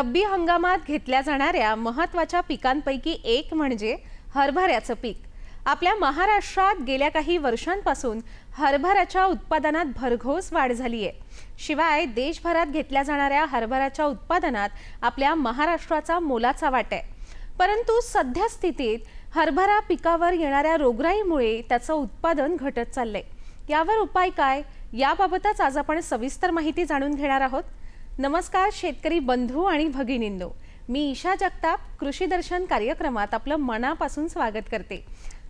रब्बी हंगामात घेतल्या जाणाऱ्या महत्त्वाच्या पिकांपैकी एक म्हणजे हरभऱ्याचं पीक. आपल्या महाराष्ट्रात गेल्या काही वर्षांपासून हरभऱ्याच्या उत्पादनात भरघोस वाढ झाली आहे शिवाय देशभरात घेतल्या जाणाऱ्या हरभऱ्याच्या उत्पादनात आपल्या महाराष्ट्राचा मोलाचा वाट आहे परंतु सध्या स्थितीत हरभरा पिकावर येणाऱ्या रोगराईमुळे त्याचं उत्पादन घटत चाललंय. यावर उपाय काय? याबाबतच आज आपण सविस्तर माहिती जाणून घेणार आहोत. नमस्कार शेतकरी बंधू आणि भगिनींनो. मी ईशा जगताप कृषी दर्शन कार्यक्रमात आपलं मनापासून स्वागत करते.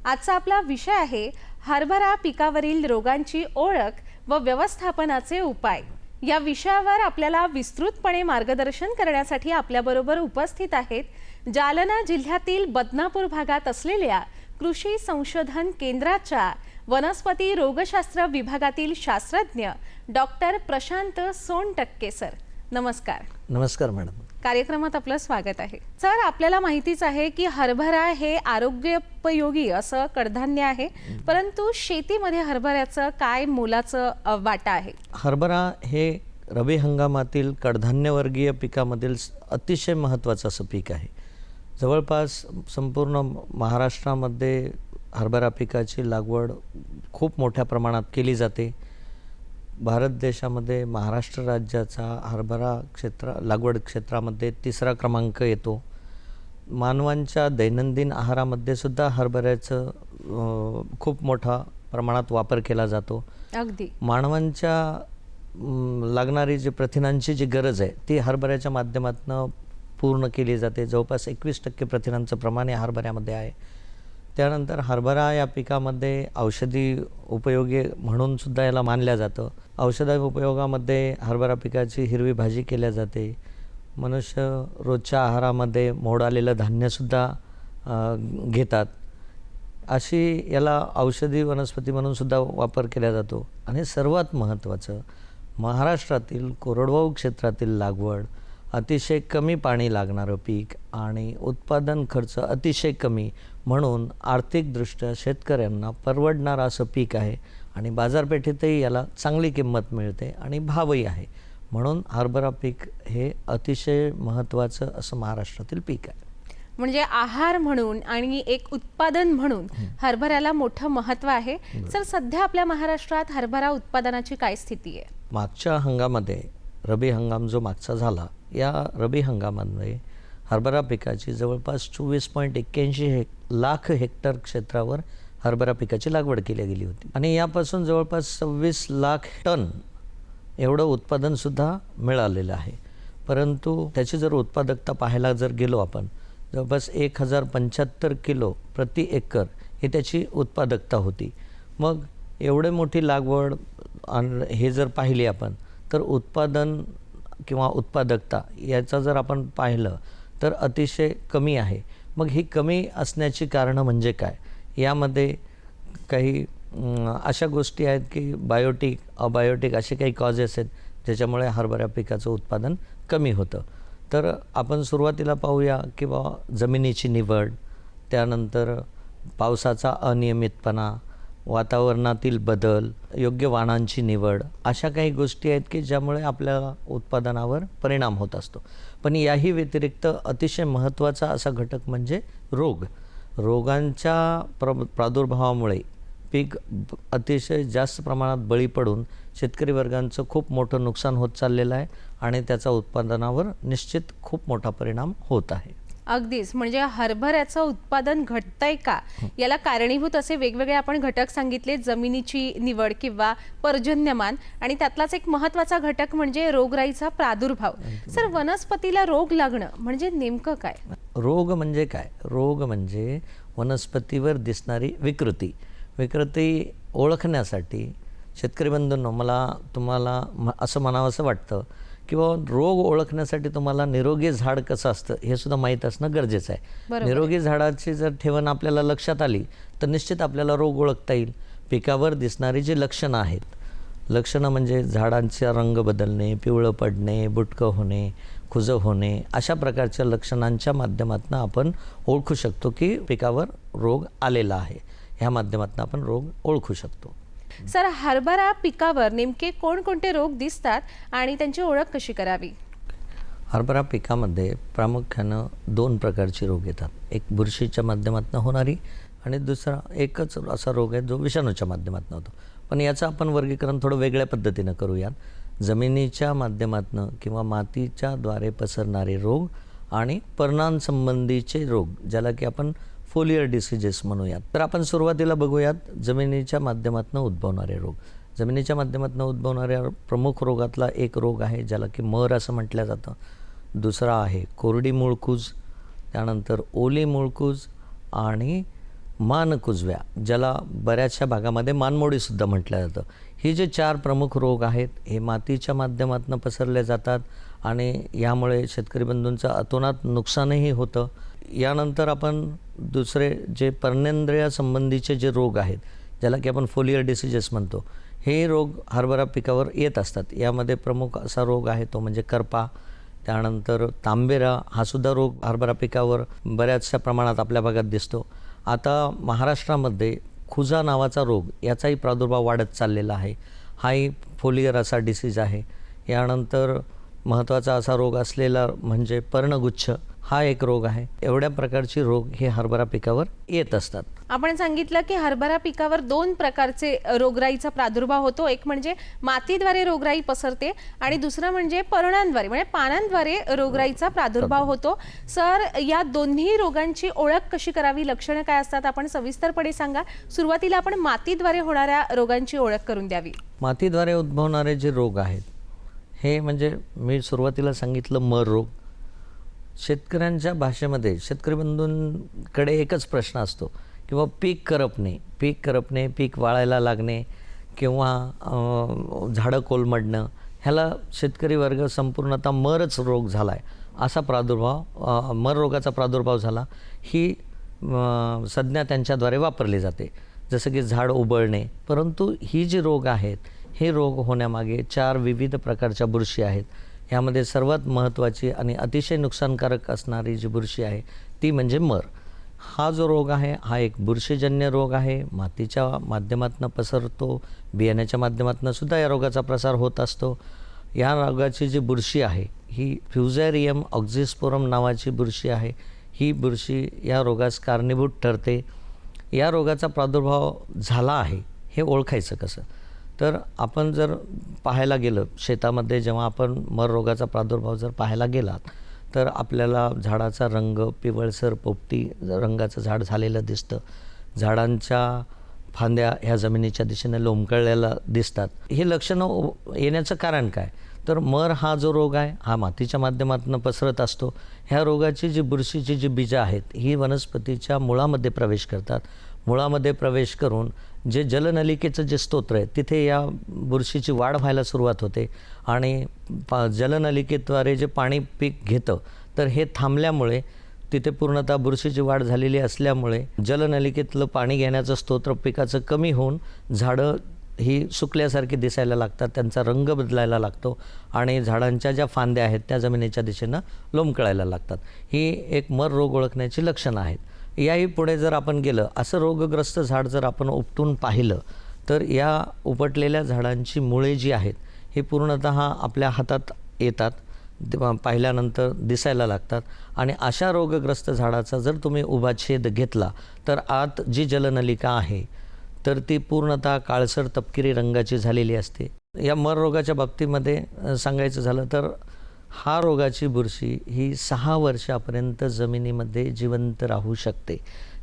आजचा आपला विषय आहे हरभरा पिकावरील रोगांची ओळख व व्यवस्थापनाचे उपाय. या विषयावर आपल्याला विस्तृतपणे मार्गदर्शन करण्यासाठी आपल्याबरोबर उपस्थित आहेत जालना जिल्ह्यातील बदनापूर भागात असलेल्या कृषी संशोधन केंद्राच्या वनस्पती रोगशास्त्र विभागातील शास्त्रज्ञ डॉक्टर प्रशांत सोनटक्के सर. नमस्कार. नमस्कार मॅडम. कार्यक्रमात आपलं स्वागत आहे. सर आपल्याला माहितीच आहे की हरभरा हे आरोग्योपयोगी असं कडधान्य आहे परंतु शेतीमध्ये हरभऱ्याचं काय मोलाचं वाटा आहे? हरभरा हे रबी हंगामातील कडधान्यवर्गीय पिकामधील अतिशय महत्त्वाचं असं पीक आहे. जवळपास संपूर्ण महाराष्ट्रामध्ये हरभरा पिकाची लागवड खूप मोठ्या प्रमाणात केली जाते. भारत देशामध्ये महाराष्ट्र राज्याचा हरभरा क्षेत्र लागवड क्षेत्रामध्ये तिसरा क्रमांक येतो. मानवांच्या दैनंदिन आहारामध्ये सुद्धा हरभऱ्याचं खूप मोठा प्रमाणात वापर केला जातो. अगदी. मानवांच्या लागणारी जी प्रथिनांची जी गरज आहे ती हरभऱ्याच्या माध्यमातून पूर्ण केली जाते. जवळपास एकवीस टक्के प्रथिनांचं प्रमाण या हरभऱ्यामध्ये आहे. त्यानंतर हरभरा या पिकामध्ये औषधी उपयोगी म्हणून सुद्धा याला मानल्या जातं. औषध उपयोगामध्ये हरभरा पिकाची हिरवी भाजी केल्या जाते. मनुष्य रोजच्या आहारामध्ये मोड आलेलं धान्यसुद्धा घेतात. अशी याला औषधी वनस्पती म्हणून सुद्धा वापर केला जातो. आणि सर्वात महत्त्वाचं महाराष्ट्रातील कोरडवाहू क्षेत्रातील लागवड अतिशय कमी पाणी लागणारं पीक आणि उत्पादन खर्च अतिशय कमी म्हणून आर्थिकदृष्ट्या शेतकऱ्यांना परवडणारं असं पीक आहे. आणि बाजारपेठेतही याला चांगली किंमत मिळते आणि भावही आहे. म्हणून हरभरा पीक हे अतिशय महत्त्वाचं असं महाराष्ट्रातील पीक आहे. म्हणजे आहार म्हणून आणि एक उत्पादन म्हणून हरभऱ्याला मोठं महत्त्व आहे. सर सध्या आपल्या महाराष्ट्रात हरभरा उत्पादनाची काय स्थिती आहे? मागच्या हंगामध्ये रबी हंगाम जो मागचा झाला या रबी हंगामामध्ये हरभरा पिकाची जवळपास चोवीस पॉईंट एक्क्याऐंशी हेक लाख हेक्टर क्षेत्रावर हरभरा पिकाची लागवड केली गेली होती. आणि यापासून जवळपास सव्वीस लाख टन एवढं उत्पादनसुद्धा मिळालेलं आहे. परंतु त्याची जर उत्पादकता पाहायला जर गेलो आपण जवळपास एक हजार पंच्याहत्तर किलो प्रति एकर ही त्याची उत्पादकता होती. मग एवढे मोठी लागवड आणि हे जर पाहिली आपण तर उत्पादन किंवा उत्पादकता याचा जर आपण पाहिलं तर अतिशय कमी आहे. मग ही कमी असण्याची कारणं म्हणजे काय? यामध्ये काही अशा गोष्टी आहेत की बायोटिक अबायोटिक असे काही कॉजेस आहेत ज्याच्यामुळे हरभरा पिकाचं उत्पादन कमी होतं. तर आपण सुरुवातीला पाहूया की बा जमिनीची निवड त्यानंतर पावसाचा अनियमितपणा वातावरणातील बदल योग्य वाणांची निवड अशा काही गोष्टी आहेत की ज्यामुळे आपल्या उत्पादनावर परिणाम होत असतो. पण याही व्यतिरिक्त अतिशय महत्त्वाचा असा घटक म्हणजे रोग. रोगांच्या प्र प्रादुर्भावामुळे पीक अतिशय जास्त प्रमाणात बळी पडून शेतकरी वर्गांचं खूप मोठं नुकसान होत चाललेलं आहे आणि त्याचा उत्पादनावर निश्चित खूप मोठा परिणाम होत आहे. अगदीच. म्हणजे हरभऱ्याचं उत्पादन घटतंय का? याला कारणीभूत असे वेगवेगळे आपण घटक सांगितले जमिनीची निवड किंवा पर्जन्यमान. आणि त्यातलाच एक महत्त्वाचा घटक म्हणजे रोगराईचा प्रादुर्भाव. सर वनस्पतीला रोग लागणं म्हणजे नेमकं काय? रोग म्हणजे काय? रोग म्हणजे वनस्पतीवर दिसणारी विकृती. विकृती ओळखण्यासाठी शेतकरी बंधूंनो मला तुम्हाला म- असं म्हणावंसं वाटतं की बाबा रोग ओळखण्यासाठी तुम्हाला निरोगी झाड कसं असतं हे सुद्धा माहीत असणं गरजेचं आहे. निरोगी झाडाची जर ठेवण आपल्याला लक्षात आली तर निश्चित आपल्याला रोग ओळखता येईल. पिकावर दिसणारी जी लक्षणं आहेत लक्षणं म्हणजे झाडांचा रंग बदलणे पिवळं पडणे बुटकं होणे खुजं होणे अशा प्रकारच्या लक्षणांच्या माध्यमातून आपण ओळखू शकतो की पिकावर रोग आलेला आहे. ह्या माध्यमातून आपण रोग ओळखू शकतो. सर हरभरा पिकावर नेमके कोणकोणते रोग दिसतात आणि त्यांची ओळख कशी करावी? हरभरा पिकामध्ये प्रामुख्यानं दोन प्रकारचे रोग येतात. एक बुरशीच्या माध्यमातून होणारी आणि दुसरा एकच असा रोग आहे जो विषाणूच्या माध्यमातून होतो. पण याचं आपण वर्गीकरण थोडं वेगळ्या पद्धतीनं करूयात. जमिनीच्या माध्यमातून किंवा मातीच्याद्वारे पसरणारे रोग आणि पर्णांसंबंधीचे रोग ज्याला की आपण फोलियर डिसिजेस म्हणूयात. तर आपण सुरुवातीला बघूयात जमिनीच्या माध्यमातून उद्भवणारे रोग. जमिनीच्या माध्यमातून उद्भवणाऱ्या प्रमुख रोगातला एक रोग आहे ज्याला की मर असं म्हटलं जातं. दुसरा आहे कोरडी मुळकूज त्यानंतर ओली मुळकूज आणि मानकुजव्या ज्याला बऱ्याचशा भागामध्ये मानमोडीसुद्धा म्हटलं जातं. हे जे चार प्रमुख रोग आहेत हे मातीच्या माध्यमातून पसरले जातात आणि यामुळे शेतकरी बंधूंचं अतोनात नुकसानही होतं. यानंतर आपण दुसरे जे पर्णेंद्रिय संबंधीचे जे रोग आहेत ज्याला की आपण फोलियर डिसिजेस म्हणतो हे रोग हरभरा पिकावर येत असतात. यामध्ये प्रमुख असा रोग आहे तो म्हणजे करपा त्यानंतर तांबेरा हा सुद्धा रोग हरभरा पिकावर बऱ्याचशा प्रमाणात आपल्या भागात दिसतो. आता महाराष्ट्रामध्ये खुजा नावाचा रोग याचाही प्रादुर्भाव वाढत चाललेला आहे. हाही फोलियर असा डिसीज आहे. यानंतर महत्त्वाचा असा रोग असलेला म्हणजे पर्णगुच्छ. हा एक रोग आहे. एवढ्या प्रकारचे रोग हे हरभरा पिकावर येत असतात. आपण सांगितलं की हरभरा पिकावर दोन प्रकारचे रोगराईचा प्रादुर्भाव होतो. एक म्हणजे मातीद्वारे रोगराई पसरते आणि दुसरं म्हणजे पर्णांद्वारे म्हणजे पानांद्वारे रोगराईचा प्रादुर्भाव होतो. सर या दोन्ही रोगांची ओळख कशी करावी? लक्षणं काय असतात? आपण सविस्तरपणे सांगा. सुरुवातीला आपण मातीद्वारे होणाऱ्या रोगांची ओळख करून द्यावी. मातीद्वारे उद्भवणारे जे रोग आहेत हे म्हणजे मी सुरुवातीला सांगितलं मर रोग शेतकऱ्यांच्या भाषेमध्ये शेतकरी बंधूंकडे एकच प्रश्न असतो किंवा पीक करपणे पीक करपणे पीक वाळायला लागणे किंवा झाडं कोलमडणं ह्याला शेतकरी वर्ग संपूर्णतः मरच रोग झाला आहे असा प्रादुर्भाव मर रोगाचा प्रादुर्भाव झाला ही संज्ञा त्यांच्याद्वारे वापरली जाते. जसं की झाड उबळणे परंतु ही जी रोग आहेत हे रोग होण्यामागे चार विविध प्रकारच्या बुरशी आहेत. ह्यामध्ये सर्वात महत्त्वाची आणि अतिशय नुकसानकारक असणारी जी बुरशी आहे ती म्हणजे मर. हा जो रोग आहे हा एक बुरशीजन्य रोग आहे. मातीच्या माध्यमातून पसरतो बियाण्याच्या माध्यमातून सुद्धा या रोगाचा प्रसार होत असतो. या रोगाची जी बुरशी आहे ही फ्युझॅरियम ऑक्झिस्पोरम नावाची बुरशी आहे. ही बुरशी या रोगास कारणीभूत ठरते. या रोगाचा प्रादुर्भाव झाला आहे हे ओळखायचं कसं? तर आपण जर पाहायला गेलं शेतामध्ये जेव्हा आपण मर रोगाचा प्रादुर्भाव जर पाहायला गेलात तर आपल्याला झाडाचा रंग पिवळसर पोपटी रंगाचं झाड झालेलं दिसतं. झाडांच्या फांद्या ह्या जमिनीच्या दिशेने लोंबकळलेल्या दिसतात. हे लक्षणं येण्याचं कारण काय? तर मर हा जो रोग आहे हा मातीच्या माध्यमातून पसरत असतो. ह्या रोगाची जी बुरशीची जी बीजं आहेत ही वनस्पतीच्या मुळामध्ये प्रवेश करतात. मुळामध्ये प्रवेश करून जे जलनलिकेचं जे स्तोत्र आहे तिथे या बुरशीची वाढ व्हायला सुरुवात होते. आणि पा जलनलिकेद्वारे जे पाणी पीक घेतं तर हे थांबल्यामुळे तिथे पूर्णतः बुरशीची वाढ झालेली असल्यामुळे जलनलिकेतलं पाणी घेण्याचं स्तोत्र पिकाचं कमी होऊन झाडं ही सुकल्यासारखी दिसायला लागतात त्यांचा रंग बदलायला लागतो आणि झाडांच्या ज्या फांद्या आहेत त्या जमिनीच्या दिशेनं लोंबकळायला लागतात. ही एक मर रोग ओळखण्याची लक्षणं आहेत. याही पुढे जर आपण गेलं असं रोगग्रस्त झाड जर आपण उपटून पाहिलं तर या उपटलेल्या झाडांची मुळे जी आहेत हे पूर्णतः आपल्या हातात येतात पाहिल्यानंतर दिसायला लागतात. आणि अशा रोगग्रस्त झाडाचा जर तुम्ही उभा छेद घेतला तर आत जी जलनलिका आहे तर ती पूर्णतः काळसर तपकिरी रंगाची झालेली असते. या मर रोगाच्या बाबतीमध्ये सांगायचं झालं तर हा रोगाची बुरशी ही सहा वर्षापर्यंत जमिनीमध्ये जिवंत राहू शकते.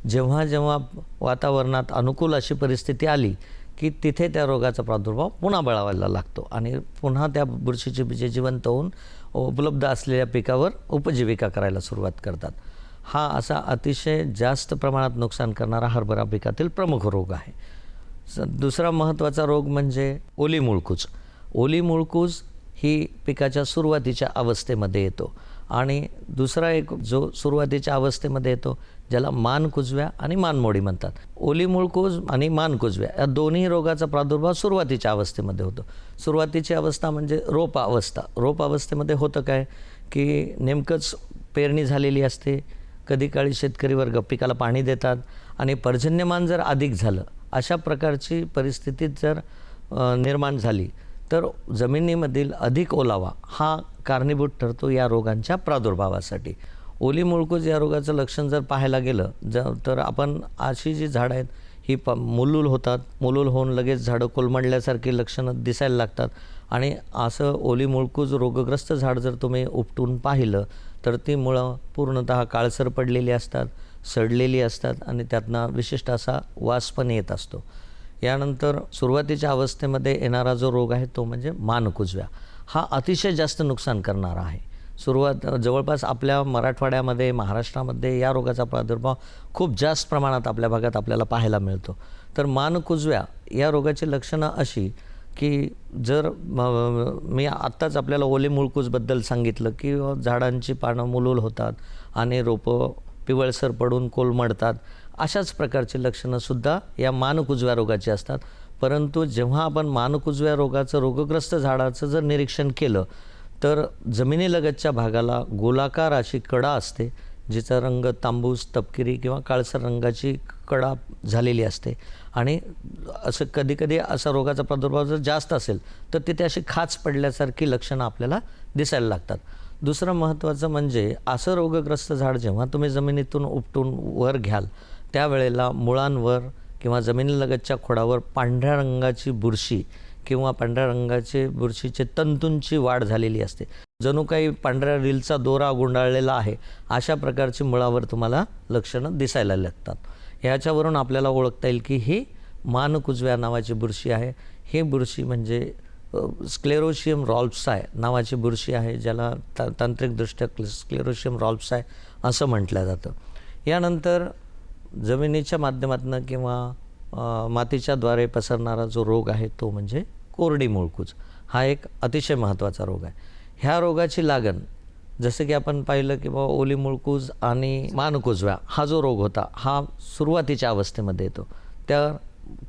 जेव्हा जेव्हा वातावरणात अनुकूल अशी परिस्थिती आली की तिथे त्या रोगाचा प्रादुर्भाव पुन्हा बळावायला लागतो आणि पुन्हा त्या बुरशीची बीजे जिवंत होऊन उपलब्ध असलेल्या पिकावर उपजीविका करायला सुरुवात करतात. हा असा अतिशय जास्त प्रमाणात नुकसान करणारा हरभरा पिकातील प्रमुख रोग आहे. स दुसरा महत्त्वाचा रोग म्हणजे ओली मुळकूज ओली मुळकूज ही पिकाच्या सुरुवातीच्या अवस्थेमध्ये येतो. आणि दुसरा एक जो सुरुवातीच्या अवस्थेमध्ये येतो ज्याला मान कुजव्या आणि मानमोडी म्हणतात. ओली मुळकूज आणि मान कुजव्या या दोन्ही रोगाचा प्रादुर्भाव सुरुवातीच्या अवस्थेमध्ये होतो. सुरुवातीची अवस्था म्हणजे रोप अवस्था. रोप अवस्थेमध्ये होतं काय? की नेमकंच पेरणी झालेली असते. कधी काळी शेतकरी वर्ग पिकाला पाणी देतात आणि पर्जन्यमान जर अधिक झालं अशा प्रकारची परिस्थितीत जर निर्माण झाली तर जमिनीमधील अधिक ओलावा हा कारणीभूत ठरतो या रोगांच्या प्रादुर्भावासाठी. ओली मुळकूज या रोगाचं लक्षण जर पाहायला गेलं ज तर आपण अशी जी झाडं आहेत ही प मुलूल होतात. मुलूल होऊन लगेच झाडं कोलमडल्यासारखी लक्षणं दिसायला लागतात. आणि असं ओली मुळकूज रोगग्रस्त झाड जर तुम्ही उपटून पाहिलं तर ती मुळं पूर्णतः काळसर पडलेली असतात सडलेली असतात आणि त्यातनं विशिष्ट असा वास पण येत असतो. यानंतर सुरुवातीच्या अवस्थेमध्ये येणारा जो रोग आहे तो म्हणजे मानकुजव्या. हा अतिशय जास्त नुकसान करणारा आहे. सुरुवात जवळपास आपल्या मराठवाड्यामध्ये महाराष्ट्रामध्ये या रोगाचा प्रादुर्भाव खूप जास्त प्रमाणात आपल्या भागात आपल्याला पाहायला मिळतो. तर मानकुजव्या या रोगाची लक्षणं अशी की जर मी आत्ताच आपल्याला ओले मुळकूजबद्दल सांगितलं की झाडांची पानं मुलूल होतात आणि रोपं पिवळसर पडून कोलमडतात. अशाच प्रकारची लक्षणंसुद्धा या मानकुजव्या रोगाची असतात. परंतु जेव्हा आपण मानकुजव्या रोगाचं रोगग्रस्त झाडाचं जर निरीक्षण केलं तर जमिनीलगतच्या भागाला गोलाकार अशी कडा असते जिचा रंग तांबूस तपकिरी किंवा काळसर रंगाची कडा झालेली असते. आणि असं कधीकधी असा रोगाचा प्रादुर्भाव जर जास्त असेल तर तिथे अशी खाच पडल्यासारखी लक्षणं आपल्याला दिसायला लागतात. दुसरं महत्त्वाचं म्हणजे असं रोगग्रस्त झाड जेव्हा तुम्ही जमिनीतून उपटून वर घ्याल त्यावेळेला मुळांवर किंवा जमिनीलगतच्या खोडावर पांढऱ्या रंगाची बुरशी किंवा पांढऱ्या रंगाचे बुरशीचे तंतूंची वाढ झालेली असते. जणू काही पांढऱ्या रीलचा दोरा गुंडाळलेला आहे अशा प्रकारची मुळावर तुम्हाला लक्षणं दिसायला लागतात. ह्याच्यावरून आपल्याला ओळखता येईल की ही मानकुजव्या नावाची बुरशी आहे. ही बुरशी म्हणजे स्क्लेरोशियम रॉल्प्साय नावाची बुरशी आहे ज्याला ता तांत्रिकदृष्ट्या स्क्लेरोशियम रॉल्प्साय असं म्हटलं जातं. यानंतर जमिनीच्या माध्यमातून किंवा मातीच्या मातीच्याद्वारे पसरणारा जो रोग आहे तो म्हणजे कोरडी मुळकूज हा एक अतिशय महत्त्वाचा रोग आहे. ह्या रोगाची लागण जसं की आपण पाहिलं की बाबा ओली मुळकूज आणि मानकुजव्या हा जो रोग होता हा सुरुवातीच्या अवस्थेमध्ये येतो. त्या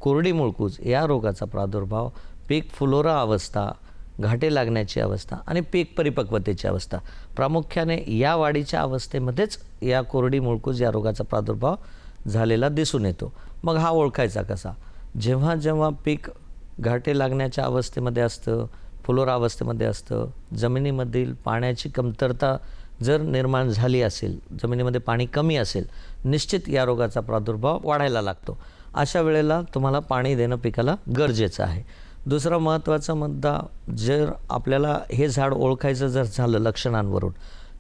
कोरडी मुळकूज या रोगाचा प्रादुर्भाव पीक फुलोरा अवस्था घाटे लागण्याची अवस्था आणि पीक परिपक्वतेची अवस्था. प्रामुख्याने या वाढीच्या अवस्थेमध्येच या कोरडी मुळकूज या रोगाचा प्रादुर्भाव झालेला दिसून येतो. मग हा ओळखायचा कसा? जेव्हा जेव्हा पीक घाटे लागण्याच्या अवस्थेमध्ये असतं फुलोरा अवस्थेमध्ये असतं जमिनीमधील पाण्याची कमतरता जर निर्माण झाली असेल जमिनीमध्ये पाणी कमी असेल निश्चित या रोगाचा प्रादुर्भाव वाढायला लागतो. अशा वेळेला तुम्हाला पाणी देणं पिकाला गरजेचं आहे. दुसरा महत्त्वाचा मुद्दा जर आपल्याला हे झाड ओळखायचं जर झालं लक्षणांवरून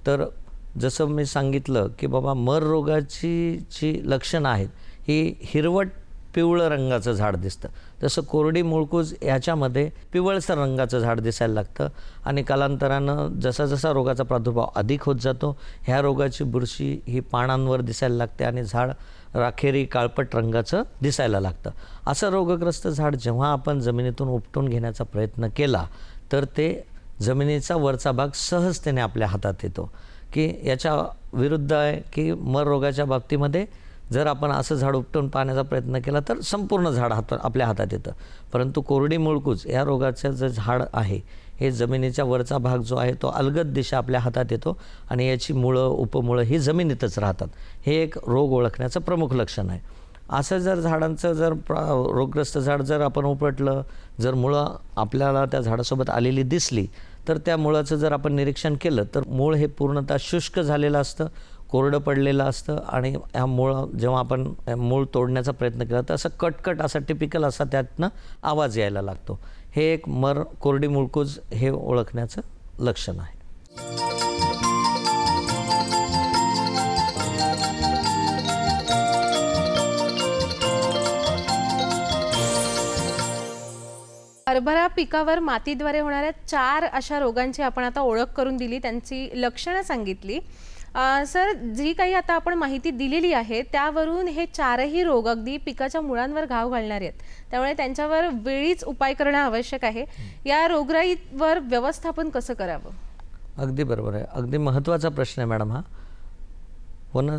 तर जसं मी सांगितलं की बाबा मर रोगाची जी लक्षणं आहेत ही हिरवट पिवळं रंगाचं झाड दिसतं. जसं कोरडी मुळकूज ह्याच्यामध्ये पिवळसर रंगाचं झाड दिसायला लागतं आणि कालांतरानं जसा जसा रोगाचा प्रादुर्भाव अधिक होत जातो ह्या रोगाची बुरशी ही पानांवर दिसायला लागते आणि झाड राखेरी काळपट रंगाचं दिसायला लागतं. असं रोगग्रस्त झाड जेव्हा आपण जमिनीतून उपटून घेण्याचा प्रयत्न केला तर ते जमिनीचा वरचा भाग सहजतेने आपल्या हातात येतो. की याच्या विरुद्ध आहे की मर रोगाच्या बाबतीमध्ये जर आपण असं झाड उपटून पाहण्याचा प्रयत्न केला तर संपूर्ण झाड हात आपल्या हातात येतं. परंतु कोरडी मुळकूज या रोगाचं जे झाड आहे हे जमिनीच्या वरचा भाग जो आहे तो अलगद दिशा आपल्या हातात येतो आणि याची मुळं उपमुळं ही जमिनीतच राहतात. हे एक रोग ओळखण्याचं प्रमुख लक्षण आहे. असं जर झाडांचं जर प्रा रोगग्रस्त झाड जर आपण उपटलं जर मुळं आपल्याला त्या झाडासोबत आलेली दिसली तर त्या मुळाचं जर आपण निरीक्षण केलं तर मूळ हे पूर्णतः शुष्क झालेलं असतं कोरडं पडलेलं असतं आणि ह्या मूळ जेव्हा आपण मूळ तोडण्याचा प्रयत्न केला तर असं कटकट असा टिपिकल असा त्यातनं आवाज यायला लागतो. हे एक मर कोरडी मुळकूज हे ओळखण्याचं लक्षण आहे. हरभरा पिकावर मातीद्वारे होणाऱ्या चार अशा रोगांची आपण आता ओळख करून दिली त्यांची लक्षणं सांगितली. सर जी काही आता आपण माहिती दिलेली आहे त्यावरून हे चारही रोग अगदी पिकाच्या मुळांवर घाव घालणारे आहेत. त्यामुळे त्यांच्यावर वेळीच उपाय करणं आवश्यक आहे. या रोगराईवर व्यवस्थापन कसं करावं? अगदी बरोबर आहे. अगदी महत्त्वाचा प्रश्न आहे मॅडम हा. वन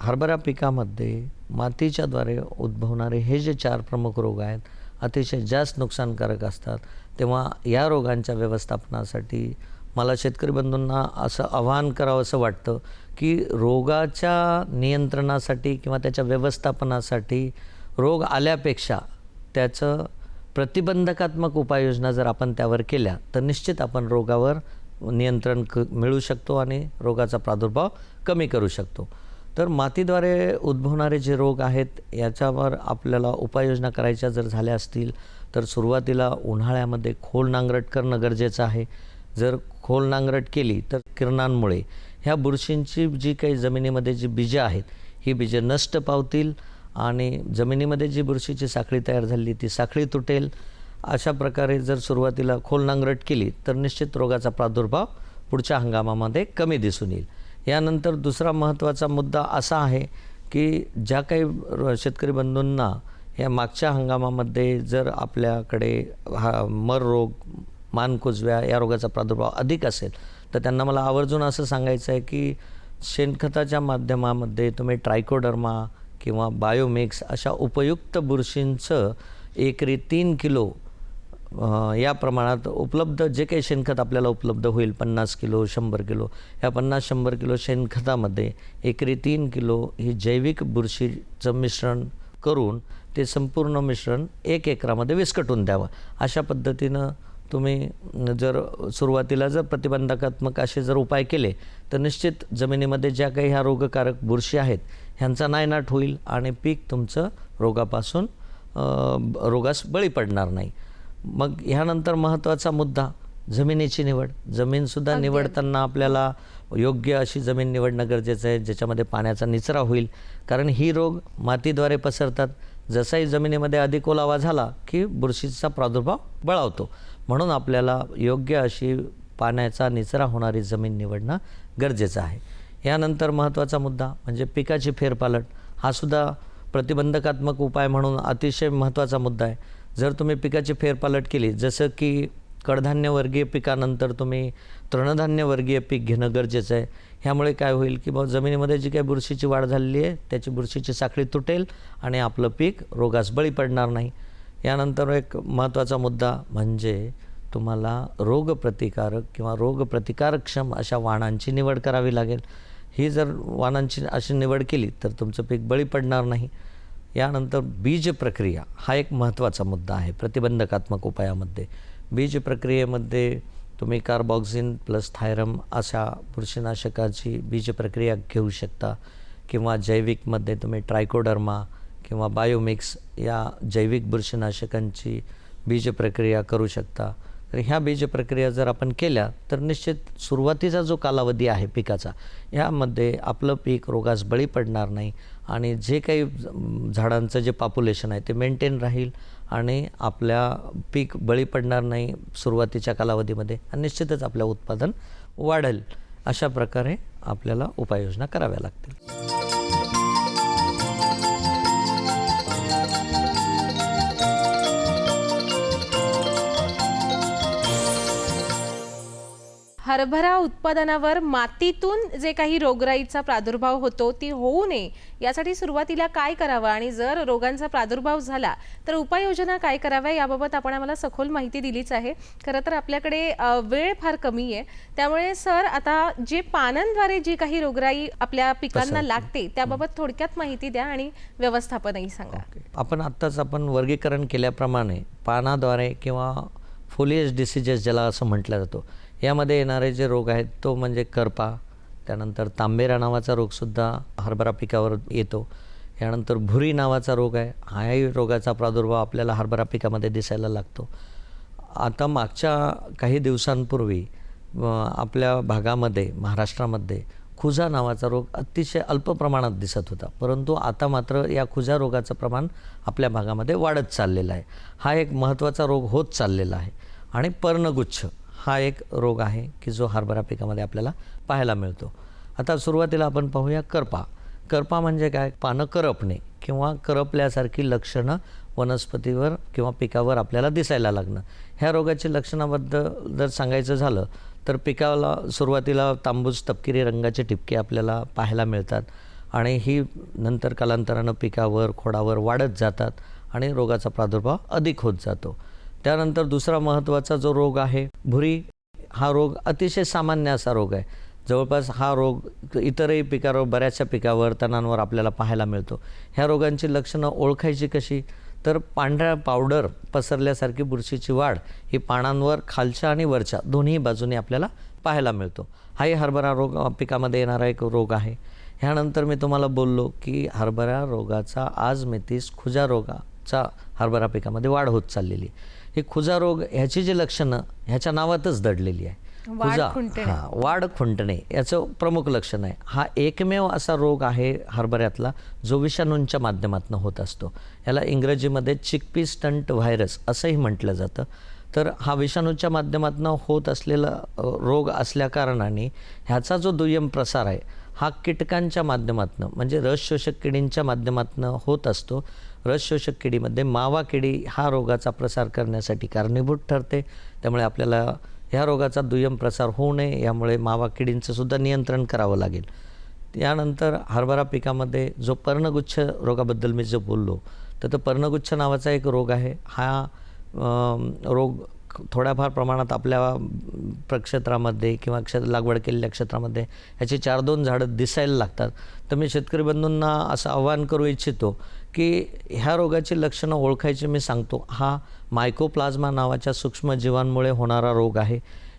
हरभरा पिकामध्ये मातीच्याद्वारे उद्भवणारे हे जे चार प्रमुख रोग आहेत अतिशय जास्त नुकसानकारक असतात. तेव्हा या रोगांच्या व्यवस्थापनासाठी मला शेतकरी बंधूंना असं आवाहन करावं असं वाटतं की रोगाच्या नियंत्रणासाठी किंवा त्याच्या व्यवस्थापनासाठी रोग आल्यापेक्षा त्याचं प्रतिबंधकात्मक उपाययोजना जर आपण त्यावर केल्या तर निश्चित आपण रोगावर नियंत्रण क मिळू शकतो आणि रोगाचा प्रादुर्भाव कमी करू शकतो. तर मातीद्वारे उद्भवणारे जे रोग आहेत याच्यावर आपल्याला उपाययोजना करायच्या जर झाल्या असतील तर सुरुवातीला उन्हाळ्यामध्ये खोल नांगरट करणं गरजेचं आहे. जर खोल नांगरट केली तर किरणांमुळे ह्या बुरशींची जी काही जमिनीमध्ये जी बीजं आहेत ही बीजं नष्ट पावतील आणि जमिनीमध्ये जी बुरशीची साखळी तयार झाली ती साखळी तुटेल. अशा प्रकारे जर सुरुवातीला खोल नांगरट केली तर निश्चित रोगाचा प्रादुर्भाव पुढच्या हंगामामध्ये कमी दिसून येईल. यानंतर दुसरा महत्त्वाचा मुद्दा असा आहे की ज्या काही शेतकरी बंधूंना या मागच्या हंगामामध्ये जर आपल्याकडे हा मर रोग मानकुजव्या या रोगाचा प्रादुर्भाव अधिक असेल तर त्यांना मला आवर्जून असं सांगायचं आहे की शेणखताच्या माध्यमामध्ये तुम्ही ट्रायकोडर्मा किंवा बायोमिक्स अशा उपयुक्त बुरशींचं एकरी तीन किलो या प्रमाणात उपलब्ध जे काही शेणखत आपल्याला उपलब्ध होईल पन्नास किलो शंभर किलो ह्या पन्नास शंभर किलो शेणखतामध्ये एकरी तीन किलो ही जैविक बुरशीचं मिश्रण करून ते संपूर्ण मिश्रण एक एकरामध्ये विस्कटून द्यावं. अशा पद्धतीनं तुम्ही जर सुरुवातीला जर प्रतिबंधात्मक असे जर उपाय केले तर निश्चित जमिनीमध्ये ज्या काही ह्या रोगकारक बुरशी आहेत ह्यांचा नायनाट होईल आणि पीक तुमचं रोगापासून ब- रोगास बळी पडणार नाही. मग ह्यानंतर महत्त्वाचा मुद्दा जमिनीची निवड. जमीनसुद्धा निवडताना आपल्याला योग्य अशी जमीन निवडणं गरजेचं आहे ज्याच्यामध्ये पाण्याचा निचरा होईल. कारण ही रोग मातीद्वारे पसरतात. जसाही जमिनीमध्ये अधिक ओलावा झाला की बुरशीचा प्रादुर्भाव बळावतो. म्हणून आपल्याला योग्य अशी पाण्याचा निचरा होणारी जमीन निवडणं गरजेचं आहे. यानंतर महत्त्वाचा मुद्दा म्हणजे पिकाची फेरपालट. हा सुद्धा प्रतिबंधकात्मक उपाय म्हणून अतिशय महत्त्वाचा मुद्दा आहे. जर तुम्ही पिकाची फेरपालट केली जसं की कडधान्य वर्गीय पिकानंतर तुम्ही तृणधान्य वर्गीय पीक घेणं गरजेचं आहे. ह्यामुळे काय होईल की मग जमिनीमध्ये जी काही बुरशीची वाढ झालेली आहे त्याची बुरशीची साखळी तुटेल आणि आपलं पीक रोगास बळी पडणार नाही. यानंतर एक महत्त्वाचा मुद्दा म्हणजे तुम्हाला रोगप्रतिकारक किंवा रोगप्रतिकारक्षम अशा वाणांची निवड करावी लागेल. ही जर वाणांची अशी निवड केली तर तुमचं पीक बळी पडणार नाही. यानंतर बीज प्रक्रिया हा एक महत्त्वाचा मुद्दा आहे प्रतिबंधकात्मक उपायामध्ये. बीज प्रक्रियेमध्ये तुम्ही कार्बॉक्झिन प्लस थायरम अशा बुरशीनाशकाची बीज प्रक्रिया घेऊ शकता किंवा जैविकमध्ये तुम्ही ट्रायकोडर्मा किंवा बायोमिक्स या जैविक बुरशीनाशकांची बीज प्रक्रिया करू शकता. तर ह्या बीज प्रक्रिया जर आपण केल्या तर निश्चित सुरुवातीचा जो कालावधी आहे पिकाचा ह्यामध्ये आपलं पीक रोगास बळी पडणार नाही. आणि जे काही झाडांचं जे पॉप्युलेशन आहे ते मेंटेन राहील आणि आपल्या पीक बळी पडणार नाही सुरुवातीच्या कालावधीमध्ये आणि निश्चितच आपलं उत्पादन वाढेल. अशा प्रकारे आपल्याला उपाययोजना कराव्या लागतील. हरभरा उत्पादनावर मातीतून जे काही रोगराईचा प्रादुर्भाव होतो ती होऊ नये यासाठी सुरुवातीला काय करावं आणि जर रोगांचा प्रादुर्भाव झाला तर उपाययोजना काय कराव्या याबाबत आपण आम्हाला सखोल माहिती दिलीच आहे. खरं तर आपल्याकडे वेळ फार कमी आहे. त्यामुळे सर आता जे पानांद्वारे जी काही रोगराई आपल्या पिकांना लागते त्याबाबत थोडक्यात माहिती द्या आणि व्यवस्थापनही सांगा. आपण आत्ताच आपण वर्गीकरण केल्याप्रमाणे पानाद्वारे किंवा फोलिएज डिसिजेस ज्याला असं म्हटलं जातो यामध्ये येणारे जे रोग आहेत तो म्हणजे करपा त्यानंतर तांबेरा नावाचा रोगसुद्धा हरभरा पिकावर येतो. यानंतर भुरी नावाचा रोग आहे हाही रोगाचा प्रादुर्भाव आपल्याला हरभरा पिकामध्ये दिसायला लागतो. आता मागच्या काही दिवसांपूर्वी आपल्या भागामध्ये महाराष्ट्रामध्ये खुजा नावाचा रोग अतिशय अल्प प्रमाणात दिसत होता. परंतु आता मात्र या खुजा रोगाचं प्रमाण आपल्या भागामध्ये वाढत चाललेलं आहे. हा एक महत्त्वाचा रोग होत चाललेला आहे. आणि पर्णगुच्छ. हा एक रोग आहे की जो हरभरा पिकामध्ये आपल्याला पाहायला मिळतो. आता सुरुवातीला आपण पाहूया करपा. करपा म्हणजे काय? पानं करपणे किंवा करपल्यासारखी लक्षणं वनस्पतीवर किंवा पिकावर आपल्याला दिसायला लागणं. ह्या रोगाची लक्षणाबद्दल जर सांगायचं झालं तर पिकाला सुरुवातीला तांबूस तपकिरी रंगाचे ठिपके आपल्याला पाहायला मिळतात आणि ही नंतर कालांतरानं पिकावर खोडावर वाढत जातात आणि रोगाचा प्रादुर्भाव अधिक होत जातो. त्यानंतर दुसरा महत्त्वाचा जो रोग आहे भुरी हा रोग अतिशय सामान्य असा रोग आहे. जवळपास हा रोग इतरही पिकावर बऱ्याचशा पिकावर तणांवर आपल्याला पाहायला मिळतो. ह्या रोगांची लक्षणं ओळखायची कशी? तर पांढऱ्या पावडर पसरल्यासारखी बुरशीची वाढ ही पानांवर खालच्या आणि वरच्या दोन्ही बाजूने आपल्याला पाहायला मिळतो. हाही हरभरा रोग पिकामध्ये येणारा एक रोग आहे. ह्यानंतर मी तुम्हाला बोललो की हरभरा रोगाचा आज मेथीस खुजा रोगाचा हरभरा पिकामध्ये वाढ होत चाललेली. आहे ही खुजा रोग ह्याची जी लक्षणं ह्याच्या नावातच दडलेली आहे. खुजा. हा वाढ खुंटणे याचं प्रमुख लक्षण आहे. हा एकमेव असा रोग आहे हरभऱ्यातला जो विषाणूंच्या माध्यमातून होत असतो. याला इंग्रजीमध्ये चिकपी स्टंट व्हायरस असंही म्हटलं जातं. तर हा विषाणूच्या माध्यमातून होत असलेला रोग असल्याकारणाने ह्याचा जो दुय्यम प्रसार आहे हा कीटकांच्या माध्यमातून म्हणजे रस शोषक किडींच्या माध्यमातून होत असतो. रस शोषक किडीमध्ये मावा किडी हा रोगाचा प्रसार करण्यासाठी कारणीभूत ठरते. त्यामुळे आपल्याला ह्या रोगाचा दुय्यम प्रसार होऊ नये यामुळे मावा किडींचं सुद्धा नियंत्रण करावं लागेल. यानंतर हरभरा पिकामध्ये जो पर्णगुच्छ रोगाबद्दल मी जो बोललो तर तो पर्णगुच्छ नावाचा एक रोग आहे. हा रोग थोड्याफार प्रमाणात आपल्या प्रक्षेत्रामध्ये किंवा क्ष लागवड केलेल्या क्षेत्रामध्ये ह्याची चार दोन झाडं दिसायला लागतात. तर मी शेतकरी बंधूंना असं आवाहन करू इच्छितो की ह्या रोगाची लक्षणं ओळखायची मी सांगतो. हा मायकोप्लाझ्मा नावाच्या सूक्ष्मजीवांमुळे होणारा रोग आहे.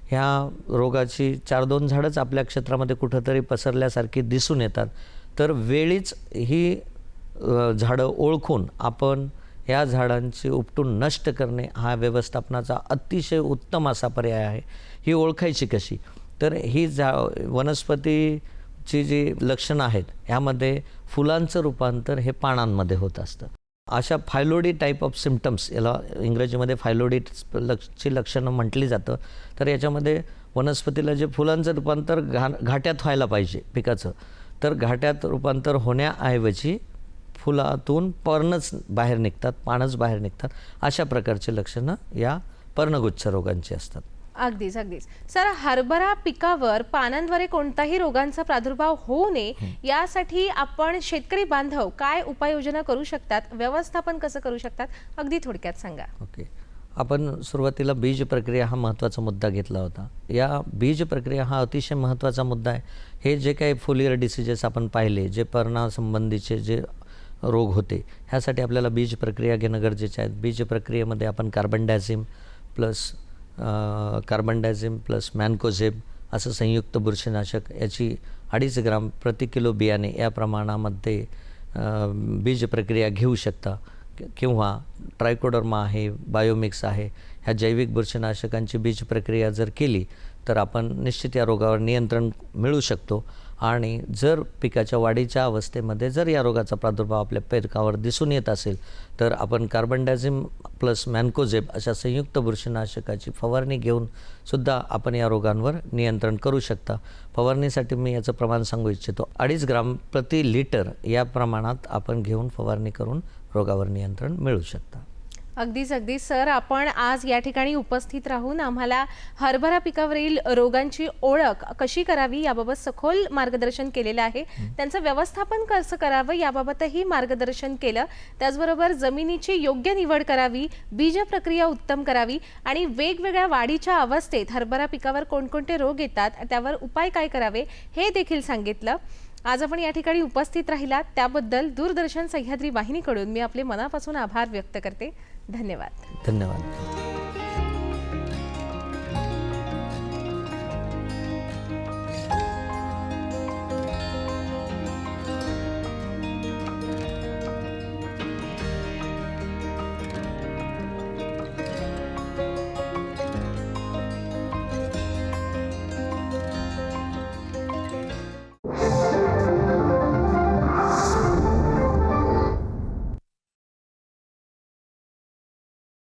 ह्या रोगाची चार दोन झाडंच आपल्या क्षेत्रामध्ये कुठंतरी पसरल्यासारखी दिसून येतात. तर वेळीच ही झाडं ओळखून आपण या झाडांची उपटून नष्ट करणे हा व्यवस्थापनाचा अतिशय उत्तम असा पर्याय आहे. ही ओळखायची कशी? तर ही झा वनस्पतीची जी लक्षणं आहेत ह्यामध्ये फुलांचं रूपांतर हे पानांमध्ये होत असतं. अशा फायलोडी टाईप ऑफ सिम्पटम्स याला इंग्रजीमध्ये फायलोडी लक्षची लक्षणं म्हटली जातं. तर याच्यामध्ये वनस्पतीला जे फुलांचं रूपांतर घा घाट्यात व्हायला पाहिजे पिकाचं तर घाट्यात रूपांतर होण्याऐवजी फुलातून पर्णच बाहेर निघतात पानच बाहेर निघतात. अशा प्रकारची लक्षणं या पर्णगुच्छ रोगांची असतात. अगदीच अगदीच. सर हरभरा पिकावर पानांद्वारे कोणताही रोगांचा प्रादुर्भाव होऊ नये यासाठी आपण शेतकरी बांधव काय उपाययोजना करू शकतात? व्यवस्थापन कसं करू शकतात? अगदी थोडक्यात सांगा. ओके. आपण सुरुवातीला बीज प्रक्रिया हा महत्त्वाचा मुद्दा घेतला होता. या बीज प्रक्रिया हा अतिशय महत्त्वाचा मुद्दा आहे. हे जे काही फोलियर डिसिजेस आपण पाहिले जे पर्णासंबंधीचे जे रोग होते. ह्यासाठी आपल्याला बीज प्रक्रिया घेणं गरजेचे आहे. बीज प्रक्रियेमध्ये आपण carbendazim plus carbendazim plus mancozeb असं संयुक्त बुरशीनाशक याची अडीच ग्राम प्रति किलो बियाणे या प्रमाणामध्ये बीज प्रक्रिया घेऊ शकता. किंवा ट्रायकोडर्मा आहे बायोमिक्स आहे ह्या जैविक बुरशीनाशकांची बीज प्रक्रिया जर केली तर आपण निश्चित या रोगावर नियंत्रण मिळू शकतो. आणि जर पिकाच्या वाढीच्या अवस्थेमध्ये जर या रोगाचा प्रादुर्भाव आपल्या पेरकावर दिसून येत असेल तर आपण कार्बन डायझिम प्लस मॅनकोझेब अशा संयुक्त बुरशीनाशकाची फवारणी घेऊन सुद्धा आपण या रोगांवर नियंत्रण करू शकता. फवारणीसाठी मी याचं प्रमाण सांगू इच्छितो. अडीच ग्राम प्रति लिटर या प्रमाणात आपण घेऊन फवारणी करून रोगावर नियंत्रण मिळू शकता. अगदीच अगदी सर आपण आज या ठिकाणी उपस्थित राहून आम्हाला हरभरा पिकावरील रोगांची ओळख कशी करावी याबाबत सखोल मार्गदर्शन केलेलं आहे. त्यांचं व्यवस्थापन कसं करावं याबाबतही मार्गदर्शन केलं. त्याचबरोबर जमिनीची योग्य निवड करावी बीज प्रक्रिया उत्तम करावी आणि वेगवेगळ्या वाढीच्या अवस्थेत हरभरा पिकावर कोणकोणते रोग येतात त्यावर उपाय काय करावे हे देखील सांगितलं. आज आपण या ठिकाणी उपस्थित राहिलात. त्याबद्दल दूरदर्शन सह्याद्री वाहिनीकडून मी आपले मनापासून आभार व्यक्त करते. धन्यवाद. धन्यवाद.